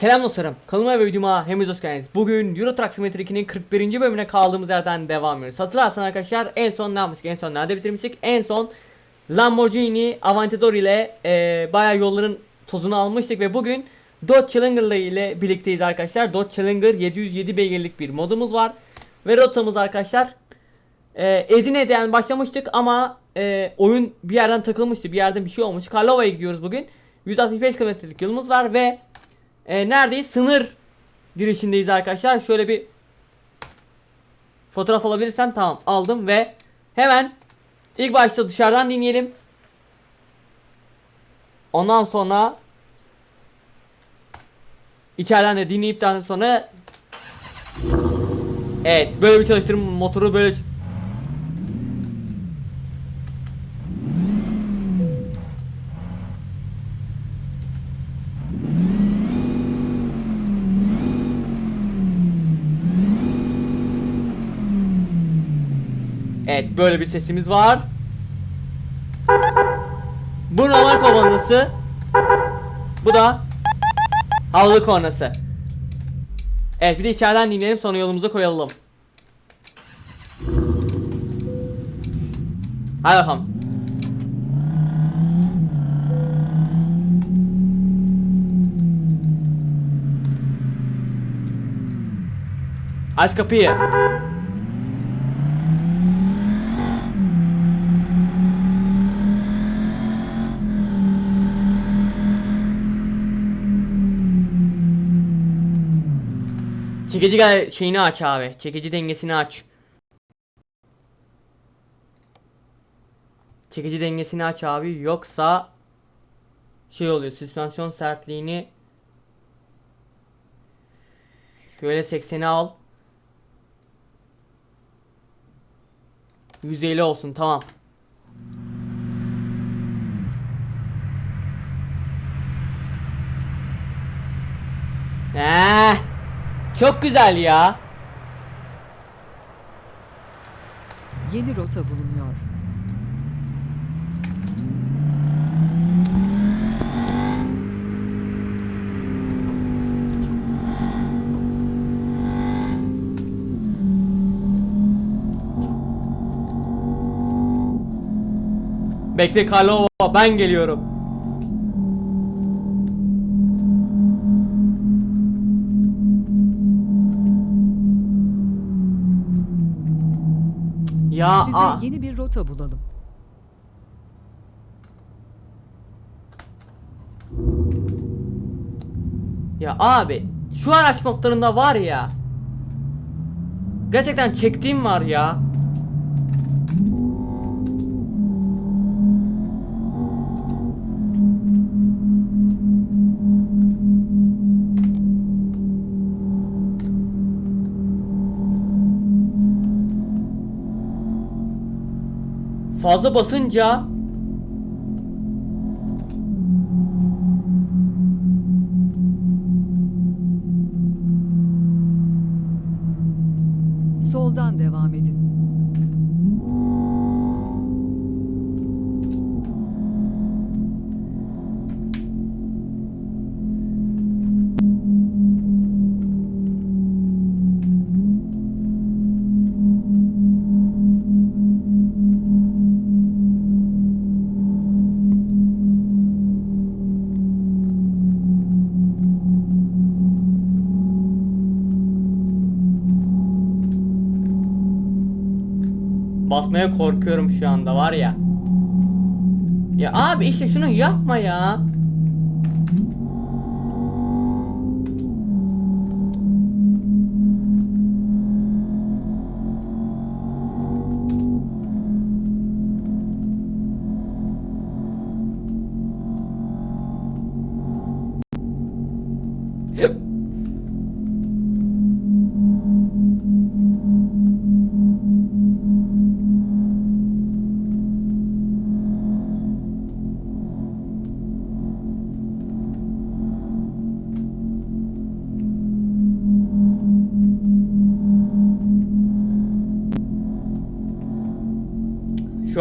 Selam dostlarım. Kanalıma ve videoma hepiniz hoş geldiniz. Bugün Euro Truck Simulator 2'nin 41. bölümüne kaldığımız yerden devam ediyoruz. Hatırlarsan arkadaşlar en son ne yapmıştık? En son nerede bitirmiştik? En son Lamborghini Aventador ile e, bayağı yolların tozunu almıştık ve bugün Dodge Challenger ile birlikteyiz arkadaşlar. Dodge Challenger 707 beygirlik bir modumuz var. Ve rotamız arkadaşlar e, Edirne'den başlamıştık ama e, oyun bir yerden takılmıştı. Bir yerden bir şey olmuş. Karlova'ya gidiyoruz bugün. 165 kilometrelik yolumuz var ve e, neredeyiz? Sınır girişindeyiz arkadaşlar. Şöyle bir fotoğraf alabilirsem tamam aldım ve hemen ilk başta dışarıdan dinleyelim. Ondan sonra içeriden de dinleyipten sonra Evet böyle bir çalıştırma motoru böyle Evet böyle bir sesimiz var. Bu normal kovanası. Bu da havlu kornası. Evet bir de içeriden dinleyelim sonra yolumuza koyalım. Hadi bakalım. Aç kapıyı. Çekici şeyini aç abi. Çekici dengesini aç. Çekici dengesini aç abi yoksa şey oluyor süspansiyon sertliğini şöyle 80'e al 150 olsun tamam Eh, çok güzel ya. Yeni rota bulunuyor. Bekle Karlova ben geliyorum. Ya Size a yeni bir rota bulalım. ya abi şu araç noktalarında var ya. Gerçekten çektiğim var ya. Fazla basınca Soldan devam edin. Basmaya korkuyorum şu anda var ya. Ya abi işte şunu yapma ya.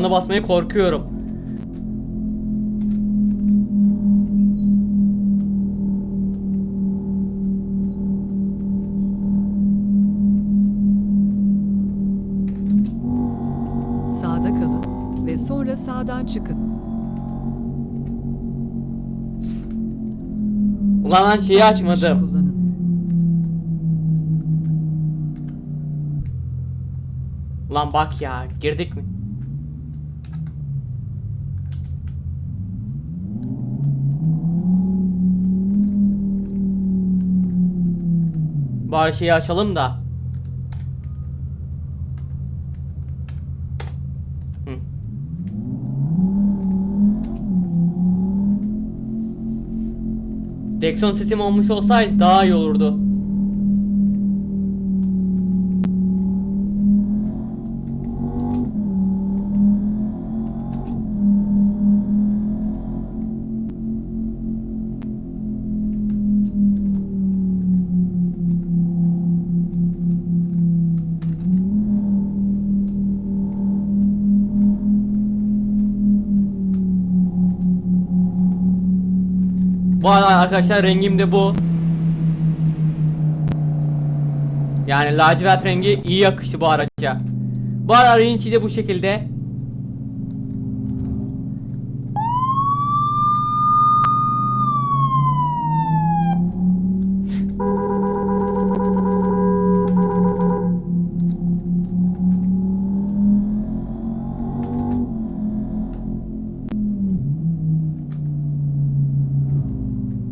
tuşlarına basmaya korkuyorum. Sağda kalın ve sonra sağdan çıkın. Ulan ben şeyi açmadım. Lan bak ya girdik mi? Bari şeyi açalım da. Hı. Direksiyon setim olmuş olsaydı daha iyi olurdu. Arada arkadaşlar rengim de bu. Yani lacivert rengi iyi yakıştı bu araca. Bu aracın içi de bu şekilde.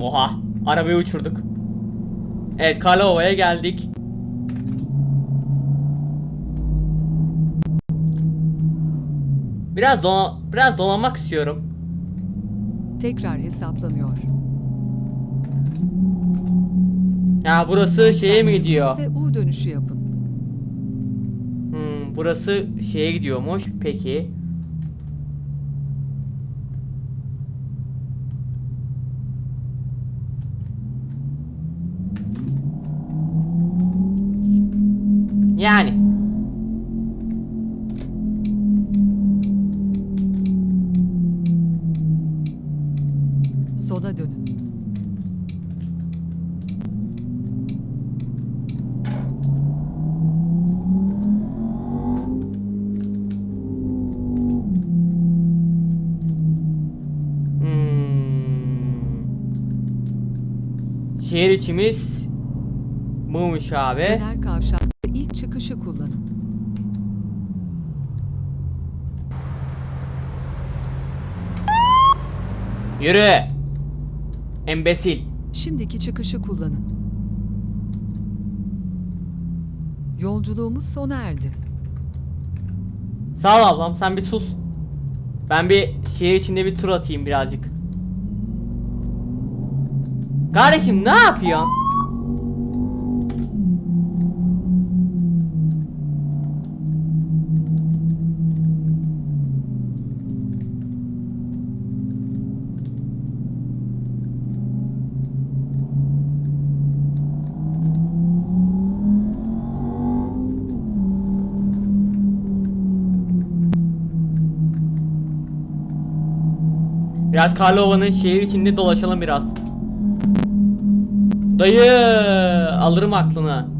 Oha, arabayı uçurduk. Evet, Karlova'ya geldik. Biraz do biraz dolanmak istiyorum. Tekrar hesaplanıyor. Ya burası şeye mi gidiyor? U dönüşü yapın. Hmm, burası şeye gidiyormuş. Peki. Yani. Sola dönün. Hmm. Şehir içimiz buymuş abi. Döner kavşakta ilk çıkışı kullanın. Yürü. Embesil. Şimdiki çıkışı kullanın. Yolculuğumuz sona erdi. Sağ ol ablam sen bir sus. Ben bir şehir içinde bir tur atayım birazcık. Kardeşim ne yapıyorsun? Biraz Karlova'nın şehir içinde dolaşalım biraz. Dayı alırım aklını.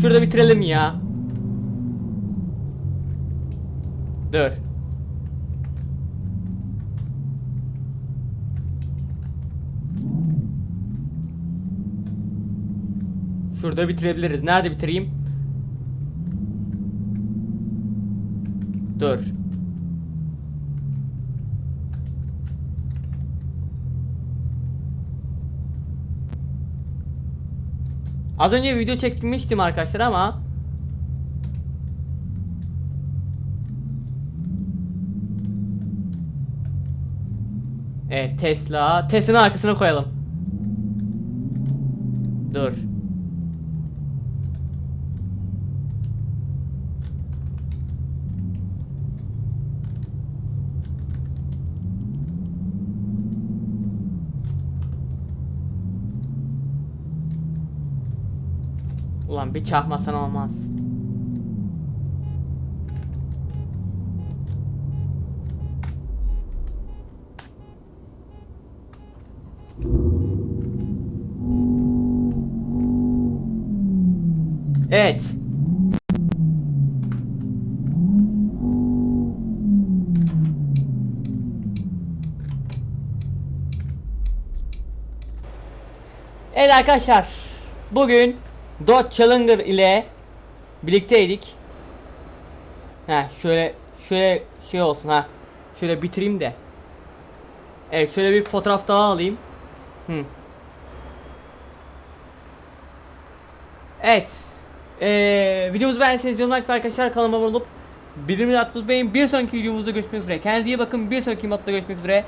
Şurada bitirelim ya. Dur. Şurada bitirebiliriz. Nerede bitireyim? Dur. Az önce video çekmiştim arkadaşlar ama Evet Tesla. Tesla'nın arkasına koyalım. Dur. Ulan bir çakmasan olmaz. Evet. Evet arkadaşlar. Bugün Dodge Challenger ile birlikteydik. Ha şöyle şöyle şey olsun ha. Şöyle bitireyim de. Evet şöyle bir fotoğraf daha alayım. Hı. Evet. Ee, videomuzu beğendiyseniz yorum like arkadaşlar kanalıma abone olup bildirimleri atmayı unutmayın. Bir sonraki videomuzda görüşmek üzere. Kendinize iyi bakın. Bir sonraki modda görüşmek üzere.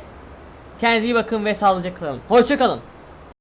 Kendinize iyi bakın ve sağlıcakla kalın. Hoşçakalın.